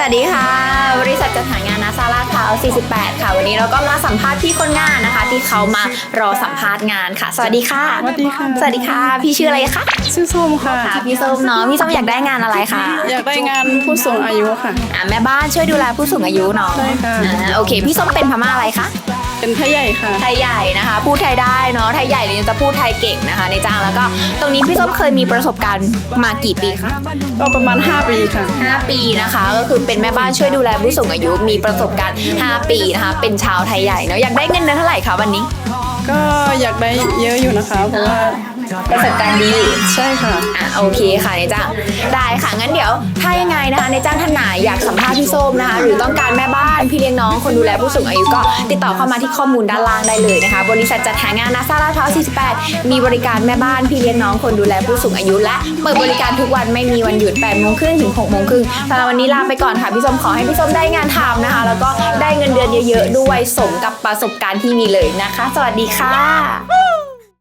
สวัสดีค่ะ บริษัทจัดหางานนาซาลาดพร้าว48 ค่ะ วันนี้เราก็มาสัมภาษณ์พี่คนงานนะคะ ที่เขามารอสัมภาษณ์งานค่ะ สวัสดีค่ะ สวัสดีค่ะ สวัสดีค่ะ พี่ชื่ออะไรคะชื่อส้มค่ะ ค่ะ พี่ส้มเนาะ พี่ส้มอยากได้งานอะไรคะ อยากได้งานผู้สูงอายุค่ะ อะแม่บ้านช่วยดูแลผู้สูงอายุเนาะใช่ค่ะอ่าโอเค พี่ส้มเป็นพม่าอะไรคะ เป็นไทยใหญ่ค่ะ ไทยใหญ่นะคะ พูดไทยได้เนาะไทยใหญ่เนี่ยจะพูดไทยเก่งนะคะ ในจ้างแล้วก็ ตรงนี้พี่ส้มเคยมีประสบการณ์มากี่ปีคะก็ประมาณ 5 ปีค่ะ 5 ปีนะคะ ก็คือเป็นแม่บ้านช่วยดูแลผู้สูงอายุมีประสบการณ์ 5 ปีนะคะ เป็นชาวไทยใหญ่เนาะอยากได้เงินเดือนเท่าไหร่คะวันนี้ก็ อยากได้เยอะอยู่นะคะ เพราะว่าประสบการณ์ดีใช่ค่ะ อะโอเคค่ะนายจ้างได้ค่ะงั้นเดี๋ยวถ้ายังไงนะคะนายจ้างท่านไหนอยากสัมภาษณ์พี่ส้มนะคะ หรือต้องการแม่บ้านพี่เลี้ยงน้องคนดูแลผู้สูงอายุก็ติดต่อเข้ามาที่ข้อมูลด้านล่างได้เลยนะคะ บริษัทจัดหางานนาซาลาดพร้าว48 มีบริการแม่บ้านพี่เลี้ยงน้องคนดูแลผู้สูงอายุ และเปิดบริการทุกวันไม่มีวันหยุด8โมงครึ่งถึง6โมงครึ่งสำหรับวันนี้ลาไปก่อนค่ะพี่ส้มขอให้พี่ส้มได้งานทำนะคะ แล้วก็ เงินเดือนเยอะๆด้วยสมกับประสบการณ์ที่มีเลยนะคะ สวัสดีค่ะ